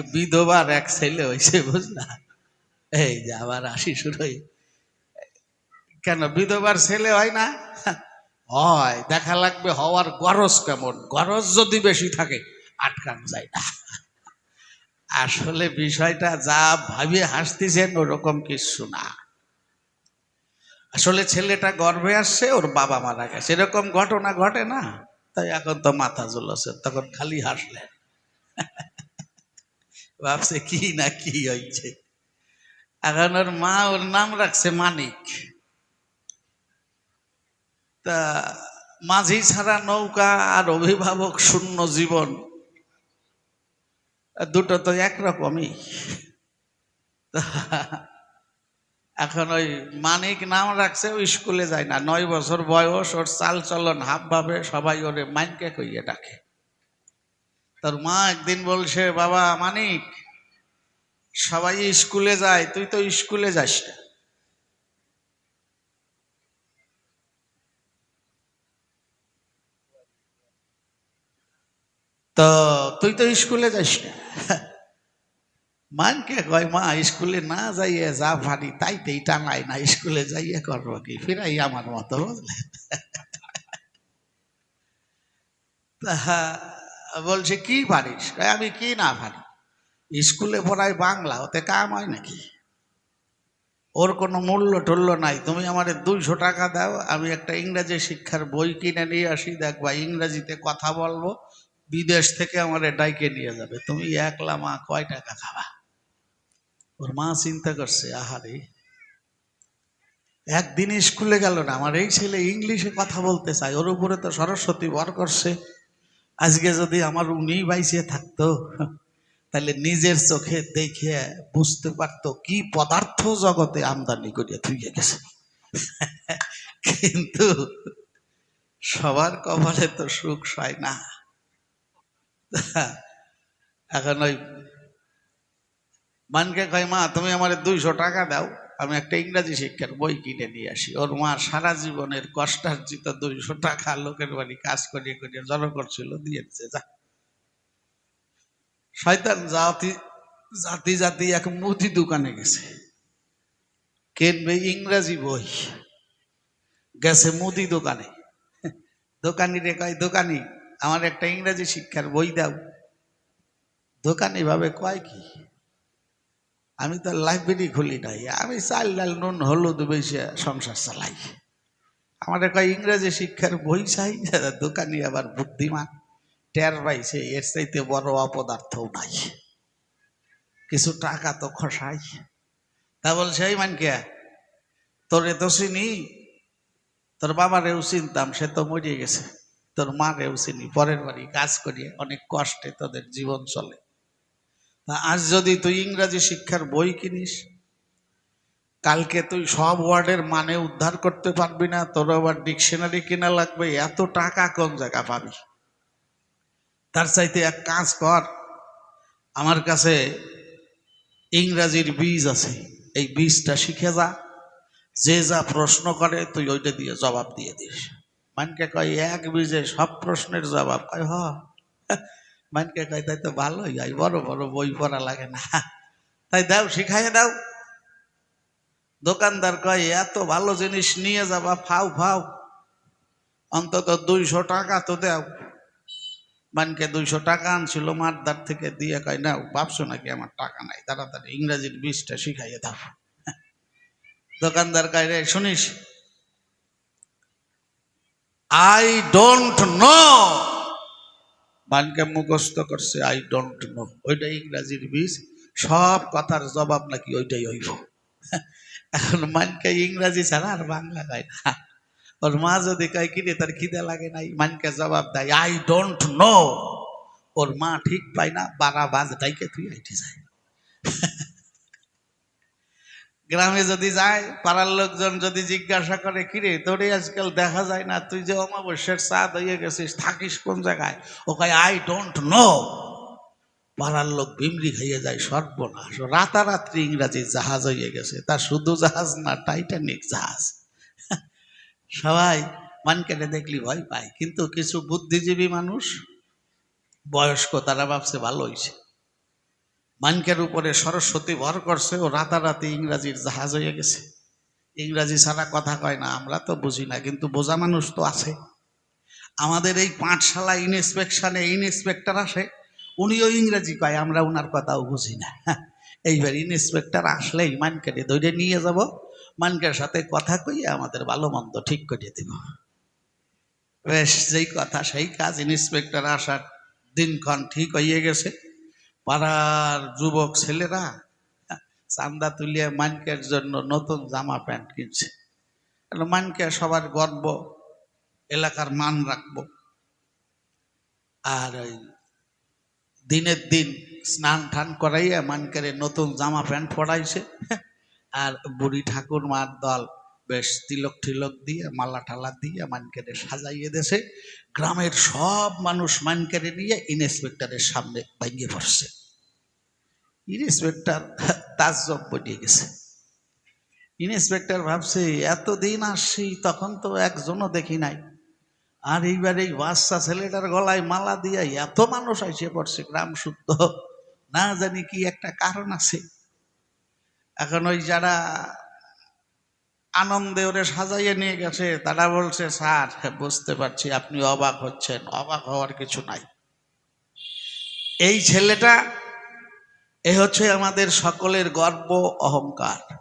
বিধবার এক ছেলে হয়েছে বুঝলা? এই যে আবার আসি শুরুই কেন, বিধবার ছেলে হয় না? হয়, দেখা লাগবে হওয়ার গরজ কেমন? গরজ যদি বেশি থাকে, আটকান যায় না। আসলে বিষয়টা যা ভাবিয়ে হাসতেছেন, ওরকম কিছু না। আসলে ছেলেটা গর্ভে আসছে, ওর বাবা মারা গেছে। এরকম ঘটনা ঘটে না? তাই এখন তো মাথা ঝুলছে তখন খালি হাসলেন। ভাবছে কি না কি হয়েছে। এখন ওর মা ওর নাম রাখছে মানিক। তা মাঝি ছাড়া নৌকা আর অভিভাবক শূন্য জীবন। দুটো তো একরকমই। এখন ওই মানিক নাম রাখছে, ওই স্কুলে যায় না। নয় বছর বয়স, ওর চাল চলন হাব ভাবে সবাই ওরে মাইনকে কইয়ে ডাকে। তোর মা একদিন বলছে, বাবা, মানিক, সবাই স্কুলে যায়, তুই তো স্কুলে যাস না। তো তুই তো স্কুলে যাস না? মানকে কয়, মা, স্কুলে না যাইয়ে যা ভারী তাইতেই টাঙাই না, স্কুলে যাইয়ে করব কি? ফিরাই আমার মতো, বুঝলে? তা বলছে, কি পারিস? আমি কি না পারি? স্কুলে পড়াই বাংলা, ওতে কাম হয় নাকি? ওর কোনো মূল্য টুল্য নাই, তুমি আমার দুইশো টাকা দাও, আমি একটা ইংরেজি শিক্ষার বই কিনে নিয়ে আসি দেখবা ইংরেজিতে কথা বলব, বিদেশ থেকে আমার ডাইকে নিয়ে যাবে, তুমি একলা মা কয় টাকা খাবা? ওর মা চিন্তা করছে, আহারে, একদিন স্কুলে গেল না, আমার এই ছেলে ইংলিশে কথা বলতে চায়, ওর উপরে তো সরস্বতী বর করছে আজকে যদি আমার উনি বাইসে থাকতো, তাহলে নিজের চোখে দেখে বুঝতে পারতো কি পদার্থ জগতে আমদানি করিয়া থুইয়ে গেছে। কিন্তু সবার কপালে তো সুখ হয় না। এখন ওই মানকে কয়, মা, তুমি আমার দুইশো টাকা দাও। আমি একটা ইংরাজি শিক্ষার বই কিনে নিয়ে আসি। ওর মা সারা জীবনের কষ্টার্জিত দুইশো টাকা লোকের বাড়ি কাজ করিয়ে করিয়ে জড়ো করছিল দিয়ে দিচ্ছে যা। শয়তান জাতি জাতি জাতি এক মুদি দোকানে গেছে। কিনবে ইংরাজি বই, গেছে মুদি দোকানে। দোকানি রে কয়, দোকানি, আমার একটা ইংরাজি শিক্ষার বই দাও। দোকানি ভাবে, কয় কি? আমি তো লাইব্রেরি খুলি নাই। আমি চাল ডাল নুন হলুদ বেশি সংসার চালাই। আমার কয় ইংরেজি শিক্ষার বই চাই দোকানি আবার বুদ্ধিমান। টের পাইছে, এর চাইতে বড় অপদার্থও নাই। কিছু টাকা তো খসাই। তা বলছে, এই মানকে, তোরে তো চিনি, তোর বাবারেও চিনতাম, সে তো মরিয়ে গেছে। তোর মারেও চিনি, পরের বাড়ি কাজ করিয়ে অনেক কষ্টে তোদের জীবন চলে। আজ যদি তুই ইংরাজি শিক্ষার বই কিনিস, কালকে তুই সব ওয়ার্ডের মানে উদ্ধার করতে পারবি না, তোর আবার ডিকশনারি কিনা লাগবে, এত টাকা কোন জায়গা পাবি? তার চাইতে এক কাজ কর, আমার কাছে ইংরাজির বীজ আছে, এই বীজটা শিখে যা, যে যা প্রশ্ন করে তুই ওইটা দিয়ে জবাব দিয়ে দিস। মানকে কয়, এক বীজে সব প্রশ্নের জবাব। কয়, হ। মানকে কয়, তাই তো ভালোই হয়, বড় বড় বই পড়া লাগে না। তাই দাও শিখাই দাও। দোকানদার কয়, এত ভালো জিনিস নিয়ে যাবা, ফাও ফাও। অন্তত দুইশো টাকা তো দাও। মানকে দুইশো টাকা আনছিল, মারদার থেকে দিয়ে কয় না ভাবছ নাকি আমার টাকা নাই? তাড়াতাড়ি ইংরাজির বীজটা শিখাইয়ে দাও। দোকানদার কয়, রে, শুনিস? আই ডোন্ট নো মানকে মুখস্থ করছে আই ডোন্ট নো ওইটা ইংরাজির বীজ। সব কথার জবাব নাকি ওইটাই হইব। এখন মানকে ইংরাজি ছাড়া আর বাংলা গায় না। ওর মা যদি কয় কিনে তার খিদে লাগে নাই? মানকে জবাব দেয় আই ডোন্ট নো ওর মা ঠিক পায় না, বারা বাজ ডাইকে তুই আইটি যায় গ্রামে যদি যায়, পাড়ার লোকজন যদি জিজ্ঞাসা করে, কিরে তোরে আজকাল দেখা যায় না? তুই যে অমাবস্যার চাঁদ হয়ে গেছিস, থাকিস কোন জায়গায়? ও কয়, আই ডোন্ট নো। পাড়ার লোক বিমরি খাইয়ে যায়, সর্বনাশ। রাতারাত্রি ইংরাজি জাহাজ হয়ে গেছে। তা শুধু জাহাজ না, টাইটানিক জাহাজ। সবাই মানকেটে দেখলি ভয় পায়। কিন্তু কিছু বুদ্ধিজীবী মানুষ, বয়স্ক, তারা ভাবছে ভালো হয়েছে মানকের উপরে সরস্বতী ভর করছে ও রাতারাতি ইংরাজির জাহাজ হয়ে গেছে। ইংরাজি ছাড়া কথা কয় না, আমরা তো বুঝি না, কিন্তু বোঝা মানুষ তো আছে। আমাদের এই পাঠশালা ইনস্পেকশনে ইনস্পেক্টর আসে, উনিও ইংরাজি কয়, আমরা ওনার কথাও বুঝি না। এইবার ইন্সপেক্টর আসলেই মানকেটে ধরে নিয়ে যাব, মানকের সাথে কথা কইয়ে আমাদের ভালো মন্দ ঠিক করে দেব। বেশ, যেই কথা, সেই কাজ ইন্সপেক্টর আসার দিনক্ষণ ঠিক হয়ে গেছে। পাড়ার যুবক ছেলেরা চান্দা তুলিয়ে মানকের জন্য নতুন জামা প্যান্ট কিনছে। মানকে সবার গর্ব, এলাকার মান রাখব। আর ওই দিনের দিন স্নান টান করাইয়া মানকারে নতুন জামা প্যান্ট পরাইছে আর বুড়ি ঠাকুর মার দল বেশ তিলক ঠিলক দিয়ে, মালা টালা দিয়ে মানকারে সাজাইয়ে দেছে গ্রামের সব মানুষ মানকারে নিয়ে ইন্সপেক্টরের সামনে ভেঙে পড়ছে। ইন্সপেক্টর তাজ্জব বনিয়ে গেছে। ইন্সপেক্টর ভাবছে, এতদিন আসছি, তখন তো একজনও দেখি নাই। আর এইবার এই বাচ্চা ছেলেটার গলায় মালা দিয়ে এত মানুষ আইসে পড়ছে, গ্রাম শুদ্ধ। না জানি কি একটা কারণ আছে। এখন ওই যারা আনন্দে ওরে সাজাইয়ে নিয়ে গেছে। তারা বলছে, স্যার, বুঝতে পারছি, আপনি অবাক হচ্ছেন। অবাক হওয়ার কিছু নাই। এই ছেলেটা, এ হচ্ছে আমাদের সকলের গর্ব, অহংকার।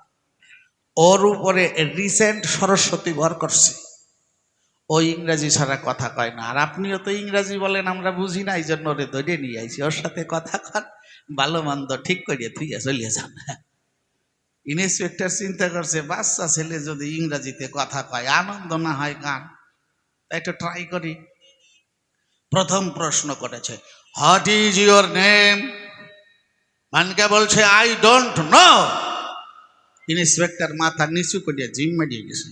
ওর উপরে রিসেন্ট সরস্বতী ভর করছে। ও ইংরাজি ছাড়া কথা কয় না। আর আপনিও তো ইংরাজি বলেন, আমরা বুঝি না এই জন্য ওরে ধরে নিয়ে আইছি। ওর সাথে কথা কর, ভালো মন্দ ঠিক করিয়ে তুই চলিয়ে যান। ইন্সপেক্টর চিন্তা করছে, বাচ্চা ছেলে যদি ইংরাজিতে কথা কয়, আনন্দ না হয় গান? তাই একটু ট্রাই করি। প্রথম প্রশ্ন করেছে হোয়াট ইজ ইউর নেম মানকে বলছে আই ডোন্ট নো ইন্সপেক্টর মাথা নিচু করিয়া জিম মারিয়ে গেছে।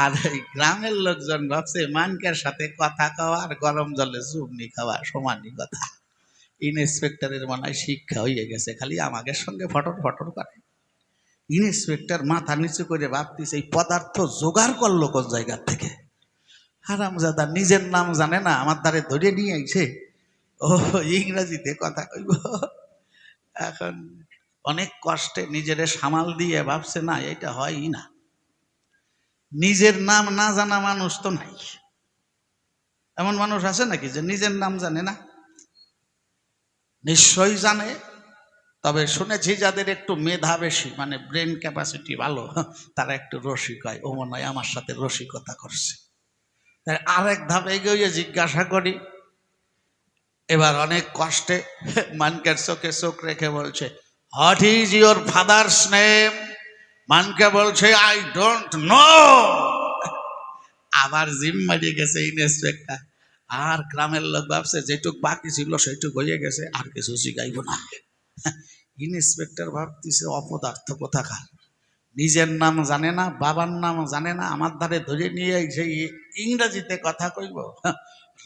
আর এই গ্রামের লোকজন ভাবছে, মানকের সাথে কথা কওয়া আর গরম জলে চুমনি খাওয়া সমানই কথা। ইন্সপেক্টরের মনে হয় শিক্ষা হয়ে গেছে, খালি আমাকে সঙ্গে ফটর ফটর করে। ইন্সপেক্টর মাথা নিচু করে ভাবতিস এই পদার্থ জোগাড় করল কোন জায়গার থেকে? হারামজাদা নিজের নাম জানে না, আমার দ্বারে ধরে নিয়ে আইছে। ও, ইংরাজিতে কথা কইব। এখন অনেক কষ্টে নিজেরে সামাল দিয়ে ভাবছে, না, এটা হয়ই না। নিজের নাম না জানা মানুষ তো নাই। এমন মানুষ আছে নাকি যে নিজের নাম জানে না? নিশ্চয়ই জানে, তবে শুনেছি যাদের একটু মেধা বেশি মানে ব্রেন ক্যাপাসিটি ভালো, তারা একটু রসিক হয়। ও মনে হয় আমার সাথে রসিকতা করছে। তাই আরেক ধাপ এগিয়ে জিজ্ঞাসা করি, এবার অনেক কষ্টে মানকের চোখে চোখ রেখে বলছে what is your father's name মানকে বলছে আই ডোন্ট নো আবার জিম গেছে ইন্সপেক্টর আর গ্রামের লোক ভাবছে, যেটুক বাকি ছিল সেইটুক হয়ে গেছে, আর কিছু শিখাইব না। ইন্সপেক্টর ভাবতেছে, অপদার্থ কোথাকার? নিজের নাম জানে না, বাবার নাম জানে না, আমার ধারে ধরে নিয়ে সেই ইংরেজিতে কথা কইব?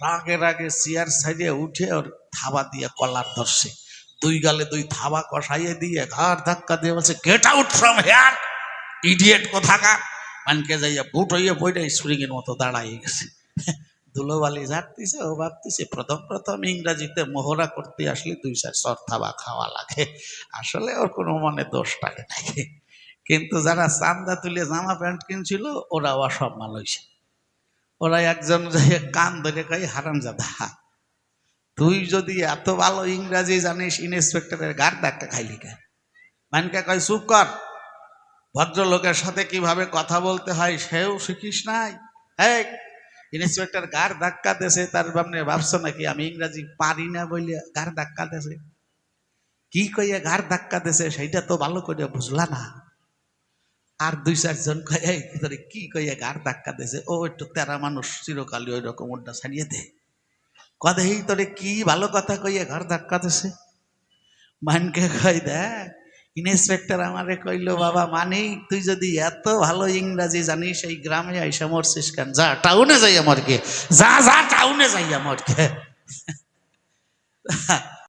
রাগে রাগে চেয়ার সাইডে উঠে ওর থাবা দিয়ে কলার ধরছে। দুই গালে দুই থাবা কষাইয়ে দিয়ে ঘাড় ধাক্কা দিয়ে বলছে get out from here idiot কোথাকার? মানকে যাইয়া বুট হইয়া বইটা স্প্রিং এর মতো দাঁড়াইয়ে গেছে। ধুলোবালি ঝাড়তিছে, ও ভাবতেছে, প্রথম প্রথম ইংরাজিতে মোহরা করতে আসলে দুই চার সর থাবা খাওয়া লাগে। আসলে ওর কোনো মনে দোষ থাকে নাকি কিন্তু যারা চান্দা তুলে জামা প্যান্ট কিনছিল, ওরা অসম্মান হয়েছে ওরা একজন কান ধরে হারাম জাদা তুই যদি এত ভালো ইংরাজি জানিস, ইন্সপেক্টরের গার ডাক্তার খাইলি কেন? মানকে কয়, চুপ কর। ভদ্রলোকের সাথে কীভাবে কথা বলতে হয়, সেও শিখিস নাই। হ্যাঁ ইন্সপেক্টর গার ধাক্কা দেছে তার সামনে ভাবছ নাকি, আমি ইংরাজি পারি না বলে গার ধাক্কা দেশে কি কইয়া গার ধাক্কা দেছে, সেইটা তো ভালো করে বুঝলা না। আর দুই চারজন কয় কি কইয়া গার ধাক্কা দেছে ও একটু তেরা মানুষ চিরকালই ওই রকম ওটা ছাড়িয়ে দে। কদেই তোরে কি ভালো কথা কইয়া ঘর ধাক্কা দেছে। মানকে কই দেখ ইন্সপেক্টর আমারে কইল, বাবা মানে তুই যদি এত ভালো ইংরাজি জানিস, এই গ্রামে আইসা মরছিস কেন? যা টাউনে যাই আমার কে যা যা টাউনে যাই আমার কে